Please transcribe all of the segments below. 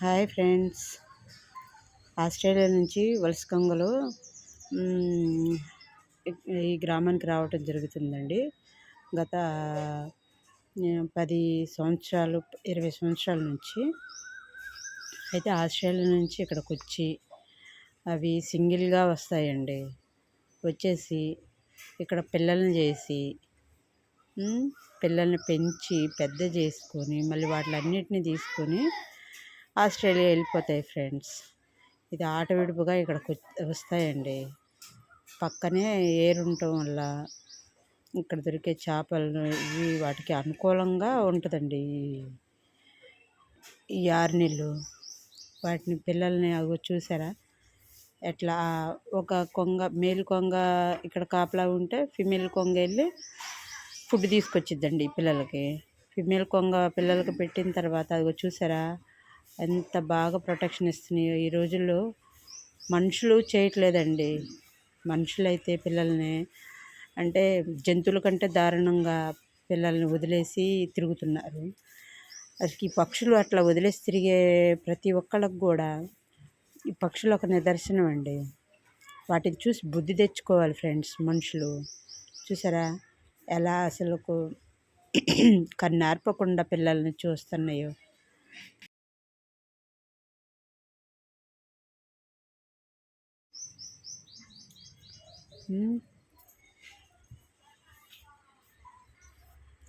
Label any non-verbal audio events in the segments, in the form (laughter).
Hi friends. Australia నుంచి వలస కొంగలు ఈ గ్రామానికి రావటం జరుగుతుందండి. గత పది సంవత్సరాలు ఇరవై సంవత్సరాల నుంచి అయితే ఆస్ట్రేలియా నుంచి ఇక్కడికి వచ్చి అవి సింగిల్గా వస్తాయండి. వచ్చేసి ఇక్కడ పిల్లల్ని చేసి పిల్లల్ని పెంచి పెద్ద చేసుకొని మళ్ళీ వాటిలన్నిటిని తీసుకొని ఆస్ట్రేలియా వెళ్ళిపోతాయి ఫ్రెండ్స్. ఇది ఆట విడుపుగా ఇక్కడికి వస్తాయండి. పక్కనే ఏరు ఉండటం వల్ల ఇక్కడ దొరికే చేపలు ఇవి వాటికి అనుకూలంగా ఉంటుందండి. ఈ ఆరు వాటిని పిల్లల్ని అవి చూసారా? ఎట్లా ఒక కొంగ మేలు కొంగ ఇక్కడ కాపలా ఉంటే ఫిమేల్ కొంగ వెళ్ళి ఫుడ్ తీసుకొచ్చిద్దండి పిల్లలకి. ఫిమేల్ కొంగ పిల్లలకి పెట్టిన తర్వాత అది చూసారా? ఎంత బాగా ప్రొటెక్షన్ ఇస్తున్నాయో. ఈ రోజుల్లో మనుషులు చేయట్లేదండి. మనుషులైతే పిల్లల్ని అంటే జంతువుల కంటే దారుణంగా పిల్లల్ని వదిలేసి తిరుగుతున్నారు. అసలు ఈ పక్షులు అట్లా వదిలేసి తిరిగే ప్రతి ఒక్కళ్ళకి కూడా ఈ పక్షులు ఒక నిదర్శనం అండి. వాటిని చూసి బుద్ధి తెచ్చుకోవాలి ఫ్రెండ్స్ మనుషులు. చూసారా? ఎలా అసలు (clears throat) కన్నార్పకుండా పిల్లల్ని చూస్తున్నాయో.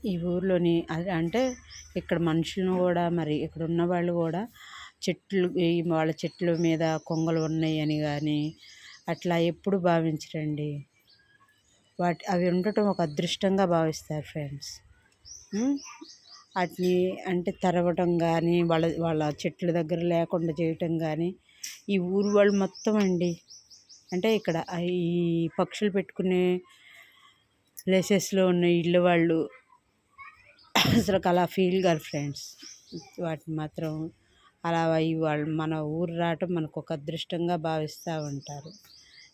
ఈ ఊర్లోని అంటే ఇక్కడ మనుషులను కూడా మరి ఇక్కడ ఉన్న వాళ్ళు కూడా చెట్లు వాళ్ళ చెట్ల మీద కొంగలు ఉన్నాయని కానీ అట్లా ఎప్పుడు భావించరండి. వాటి అవి ఉండటం ఒక అదృష్టంగా భావిస్తారు ఫ్రెండ్స్. వాటిని అంటే తరవటం కానీ వాళ్ళ వాళ్ళ చెట్ల దగ్గర లేకుండా చేయటం కానీ ఈ ఊరు వాళ్ళు మొత్తం అండి. అంటే ఇక్కడ ఈ పక్షులు పెట్టుకునే ప్లేసెస్లో ఉన్న ఇళ్ళు వాళ్ళు అసలు అలా ఫీల్ కాదు ఫ్రెండ్స్. వాటిని మాత్రం అలా వాళ్ళు మన ఊరు రావటం మనకు ఒక అదృష్టంగా భావిస్తూ ఉంటారు.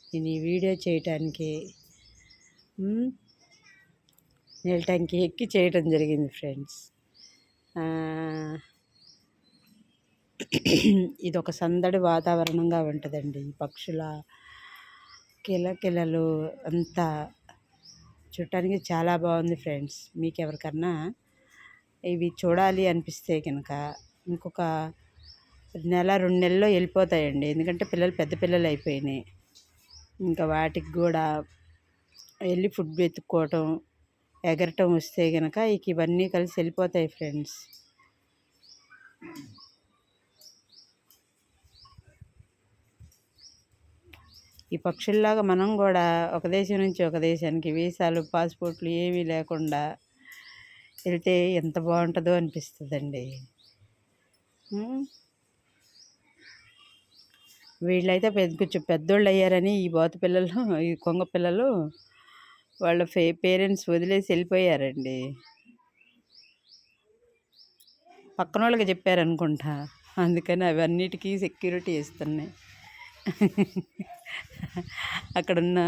నేను ఈ వీడియో చేయటానికి వెళ్ళటానికి ఎక్కి చేయటం జరిగింది ఫ్రెండ్స్. ఇది ఒక సందడి వాతావరణంగా ఉంటుందండి ఈ పక్షుల కిలకిలలు అంతా చూడటానికి చాలా బాగుంది ఫ్రెండ్స్. మీకు ఎవరికన్నా ఇవి చూడాలి అనిపిస్తే కనుక ఇంకొక నెల రెండు నెలల్లో వెళ్ళిపోతాయండి. ఎందుకంటే పిల్లలు పెద్ద పిల్లలు అయిపోయినాయి. ఇంకా వాటికి కూడా వెళ్ళి ఫుడ్ వెతుక్కోవటం ఎగరటం వస్తే కనుక ఇక ఇవన్నీ కలిసి వెళ్ళిపోతాయి ఫ్రెండ్స్. ఈ పక్షుల్లాగా మనం కూడా ఒక దేశం నుంచి ఒక దేశానికి వీసాలు పాస్పోర్ట్లు ఏమీ లేకుండా వెళ్తే ఎంత బాగుంటుందో అనిపిస్తుందండి. వీళ్ళైతే పెద్ద కొంచెం పెద్దోళ్ళు అయ్యారని ఈ బోత పిల్లలు ఈ కొంగ పిల్లలు వాళ్ళ ఫే పేరెంట్స్ వదిలేసి వెళ్ళిపోయారండి పక్కన వాళ్ళకి చెప్పారనుకుంటా అందుకని అవన్నిటికీ సెక్యూరిటీ ఇస్తున్నాయి. అక్కడున్న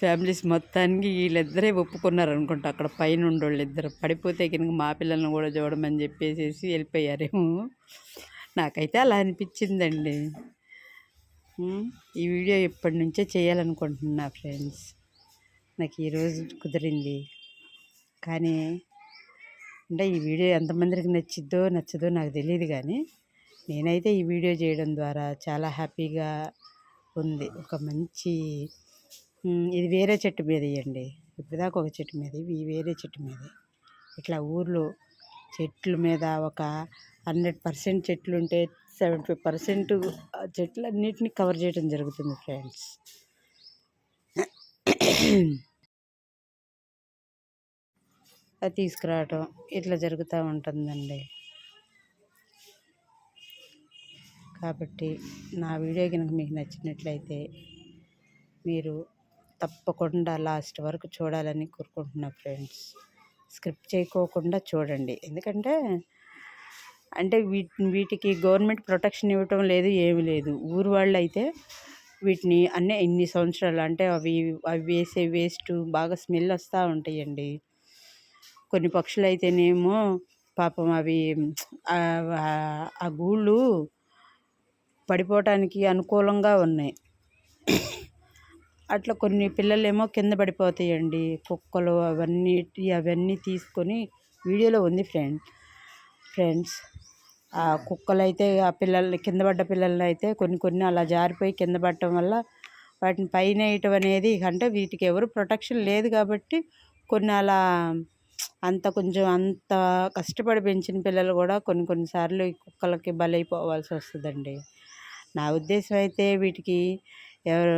ఫ్యామిలీస్ మొత్తానికి వీళ్ళిద్దరే ఒప్పుకున్నారు అనుకుంటా అక్కడ పైన ఉండేవాళ్ళు ఇద్దరు పడిపోతే కనుక మా పిల్లల్ని కూడా చూడమని చెప్పేసి వెళ్ళిపోయారేమో. నాకైతే అలా అనిపించిందండి. ఈ వీడియో ఇప్పటి నుంచే చేయాలనుకుంటున్నా ఫ్రెండ్స్. నాకు ఈరోజు కుదిరింది. కానీ అంటే ఈ వీడియో ఎంతమందికి నచ్చిద్దో నచ్చదో నాకు తెలియదు కానీ నేనైతే ఈ వీడియో చేయడం ద్వారా చాలా హ్యాపీగా ఉంది. ఒక మంచి ఇది వేరే చెట్టు మీద ఇవ్వండి ఇప్పటిదాకా ఒక చెట్టు మీద ఇవి వేరే చెట్టు మీద. ఇట్లా ఊర్లో చెట్ల మీద ఒక హండ్రెడ్ పర్సెంట్ చెట్లు ఉంటే సెవెంటీ ఫైవ్ పర్సెంట్ చెట్లు అన్నిటిని కవర్ చేయడం జరుగుతుంది ఫ్రెండ్స్. అది తీసుకురావటం ఇట్లా జరుగుతూ ఉంటుందండి. కాబట్టి నా వీడియో కనుక మీకు నచ్చినట్లయితే మీరు తప్పకుండా లాస్ట్ వరకు చూడాలని కోరుకుంటున్నా ఫ్రెండ్స్. స్క్రిప్ట్ చేయకోకుండా చూడండి. ఎందుకంటే అంటే వీటి వీటికి గవర్నమెంట్ ప్రొటెక్షన్ ఇవ్వటం లేదు ఏమి లేదు. ఊరు వాళ్ళు అయితే వీటిని అన్నీ ఇన్ని సంవత్సరాలు అంటే అవి అవి వేసే వేస్ట్ బాగా స్మెల్ వస్తూ ఉంటాయండి. కొన్ని పక్షులు అయితేనేమో పాపం అవి ఆ గూళ్ళు పడిపోవటానికి అనుకూలంగా ఉన్నాయి. అట్లా కొన్ని పిల్లలేమో కింద పడిపోతాయండి. కుక్కలు అవన్నీ అవన్నీ తీసుకొని వీడియోలో ఉంది ఫ్రెండ్ ఫ్రెండ్స్. ఆ కుక్కలైతే ఆ పిల్లల్ని కింద పడ్డ పిల్లల్ని అయితే కొన్ని కొన్ని అలా జారిపోయి కింద పడటం వల్ల వాటిని పైన వేయటం అనేది అంటే వీటికి ఎవరు ప్రొటెక్షన్ లేదు కాబట్టి కొన్ని అలా అంత కొంచెం అంత కష్టపడి పెంచిన పిల్లలు కూడా కొన్ని కొన్నిసార్లు ఈ కుక్కలకి బలైపోవాల్సి వస్తుందండి. నా ఉద్దేశం అయితే వీటికి ఎవరు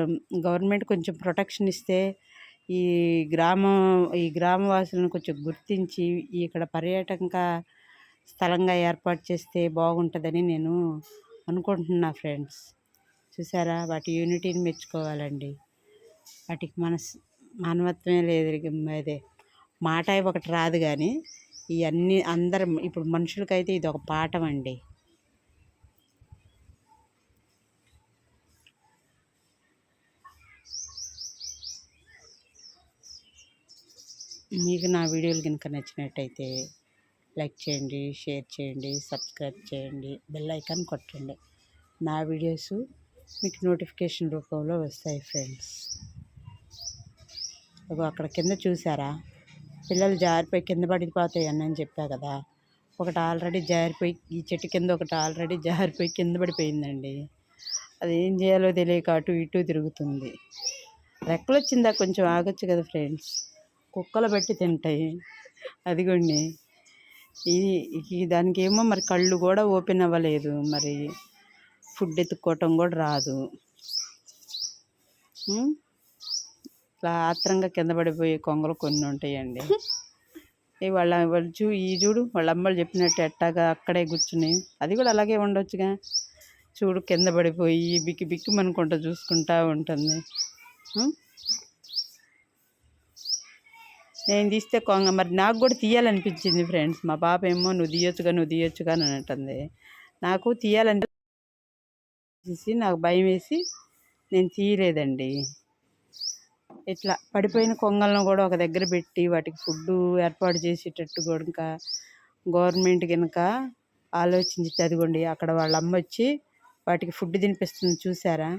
గవర్నమెంట్ కొంచెం ప్రొటెక్షన్ ఇస్తే ఈ గ్రామం ఈ గ్రామవాసులను కొంచెం గుర్తించి ఇక్కడ పర్యాటక స్థలంగా ఏర్పాటు చేస్తే బాగుంటుందని నేను అనుకుంటున్నా ఫ్రెండ్స్. చూసారా? వాటి యూనిటీని మెచ్చుకోవాలండి. వాటికి మనస్ మానవత్వమే లేదు. అదే మాట ఒకటి రాదు కానీ ఇవన్నీ అందరం ఇప్పుడు మనుషులకైతే ఇది ఒక పాఠం అండి. మీకు నా వీడియోలు కనుక నచ్చినట్టయితే లైక్ చేయండి షేర్ చేయండి సబ్స్క్రైబ్ చేయండి బెల్ ఐకాన్ కొట్టండి. నా వీడియోస్ మీకు నోటిఫికేషన్ రూపంలో వస్తాయి ఫ్రెండ్స్. ఇగో అక్కడ కింద చూసారా? పిల్లలు జారిపోయి కింద పడిపోతాయి అని చెప్పా కదా. ఒకటి ఆల్రెడీ జారిపోయి ఈ చెట్టు కింద ఒకటి ఆల్రెడీ జారిపోయి కింద పడిపోయిందండి. అది ఏం చేయాలో తెలియక అటు ఇటు తిరుగుతుంది. రెక్కలు వచ్చిందా కొంచెం ఆగొచ్చు కదా ఫ్రెండ్స్. కుక్కలు పెట్టి తింటాయి. అదిగోండి. ఇది దానికి ఏమో మరి కళ్ళు కూడా ఓపెన్ అవ్వలేదు. మరి ఫుడ్ ఎత్తుక్కోవటం కూడా రాదు. ఇట్లా ఆత్రంగా కింద పడిపోయే కొంగలు కొన్ని ఉంటాయండి. వాళ్ళ వాళ్ళు చూ ఈ చూడు వాళ్ళ అమ్మలు చెప్పినట్టు ఎట్టాగా అక్కడే కూర్చుని అది కూడా అలాగే ఉండొచ్చుగా. చూడు కింద పడిపోయి బిక్కి బిక్కి మనకుంటా చూసుకుంటా ఉంటుంది. నేను తీస్తే కొంగ మరి నాకు కూడా తీయాలనిపించింది ఫ్రెండ్స్. మా పాప ఏమో నువ్వు తీయొచ్చుగా నువ్వు తీయొచ్చుగా అని అంటుంది. నాకు తీయాలనిపించేసి నాకు భయం వేసి నేను తీయలేదండి. ఇట్లా పడిపోయిన కొంగలను కూడా ఒక దగ్గర పెట్టి వాటికి ఫుడ్ ఏర్పాటు చేసేటట్టు కనుక గవర్నమెంట్ కనుక ఆలోచించి చదివండి. అక్కడ వాళ్ళ అమ్మ వచ్చి వాటికి ఫుడ్ తినిపిస్తుంది చూసారా?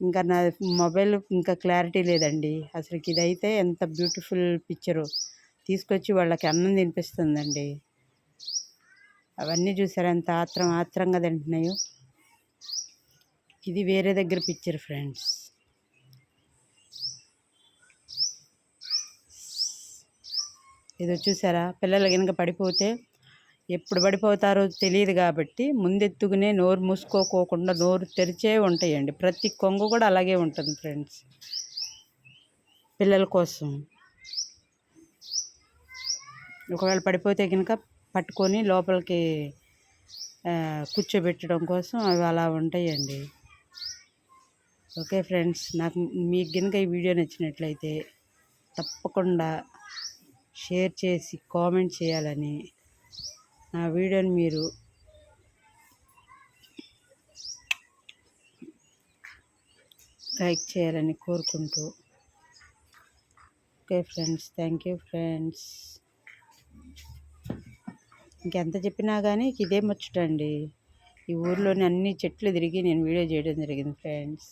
ఇంకా నా మొబైల్ ఇంకా క్లారిటీ లేదండి. అసలు ఇదైతే ఎంత బ్యూటిఫుల్ పిక్చరు. తీసుకొచ్చి వాళ్ళకి అన్నం తినిపిస్తుందండి. అవన్నీ చూసారా ఎంత ఆత్రం ఆత్రంగా తింటున్నాయో. ఇది వేరే దగ్గర పిక్చర్ ఫ్రెండ్స్. ఇది చూసారా? పిల్లలు కనుక పడిపోతే ఎప్పుడు పడిపోతారో తెలియదు కాబట్టి ముందెత్తుకునే నోరు మూసుకోకోకుండా నోరు తెరిచే ఉంటాయండి. ప్రతి కొంగు కూడా అలాగే ఉంటుంది ఫ్రెండ్స్. పిల్లల కోసం. ఒకవేళ పడిపోతే కనుక పట్టుకొని లోపలికి కూర్చోబెట్టడం కోసం అవి అలా ఉంటాయండి. ఓకే ఫ్రెండ్స్ నాకు మీకు కనుక ఈ వీడియో నచ్చినట్లయితే తప్పకుండా షేర్ చేసి కామెంట్ చేయాలని నా వీడియోని మీరు లైక్ చేయాలని కోరుకుంటూ. Okay friends thank you friends. ఇంకెంత చెప్పినా కానీ ఇదే ముచ్చటండి. ఈ ఊర్లోని అన్ని చెట్లు తిరిగి నేను వీడియో చేయడం జరిగింది ఫ్రెండ్స్.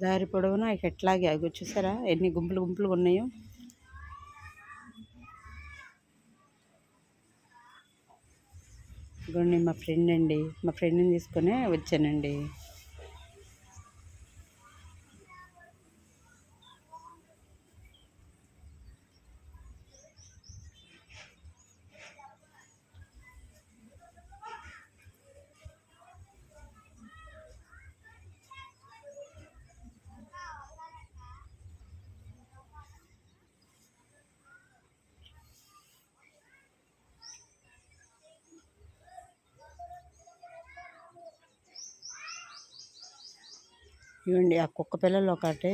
దారి పొడవునా? ఇక ఎట్లాగే? అవి చూసారా? ఎన్ని గుంపులు గుంపులు ఉన్నాయో. ఇదిగోండి మా ఫ్రెండ్ అండి. మా ఫ్రెండ్ని తీసుకునే వచ్చానండి. ఇవ్వండి. ఆ కుక్క పిల్లలు ఒకటి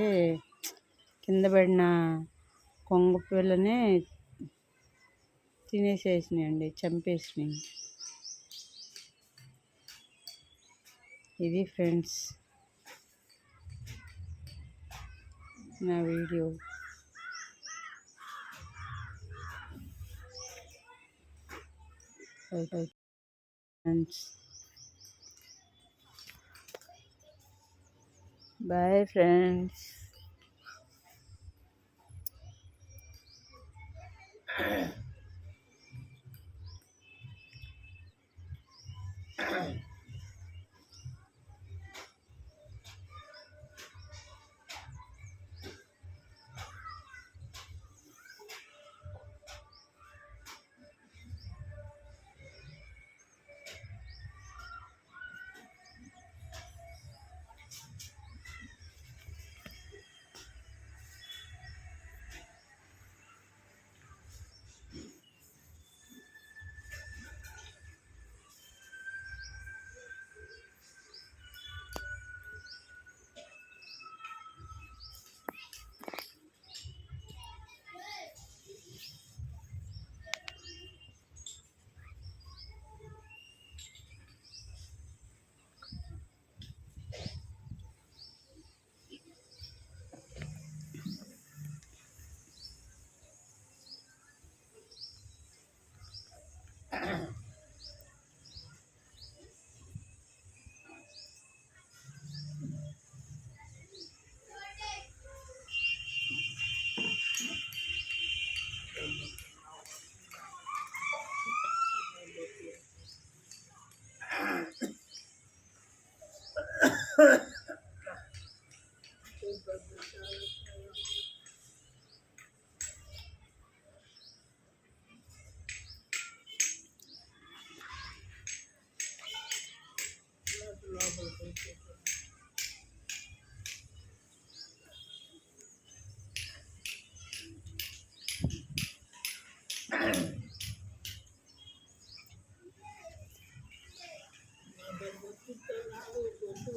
కింద పడిన కొంగ పిల్లని తినేసేసినాయండి చంపేసినాయి. ఇది ఫ్రెండ్స్ నా వీడియో. Friends bye friends (clears throat)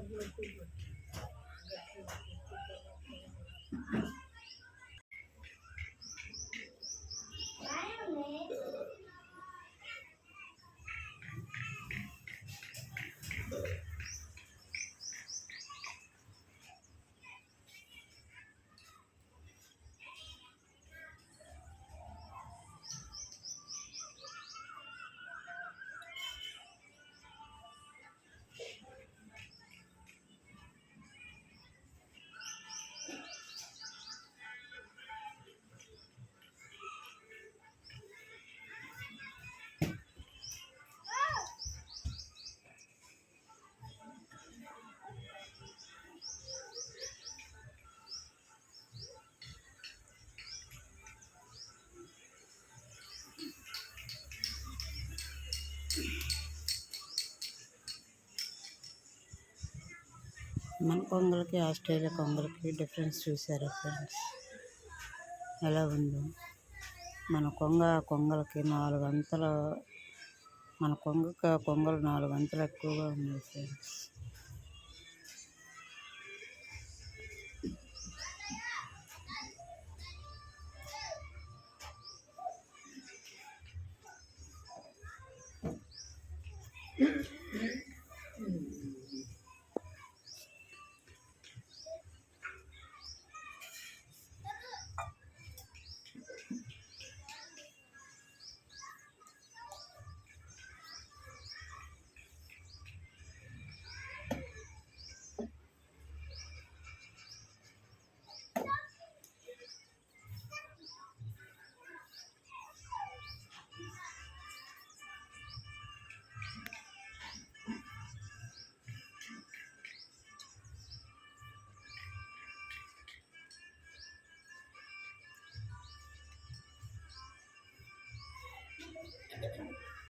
одной кубы. మన కొంగలకి ఆస్ట్రేలియా కొంగలకి డిఫరెన్స్ చూసారా ఫ్రెండ్స్ ఎలా ఉందో మన కొంగ కొంగలకి నాలుగు అంతల మన కొంగ కొంగలు నాలుగు అంతలు ఎక్కువగా ఉన్నాయి ఫ్రెండ్స్ Mm-hmm.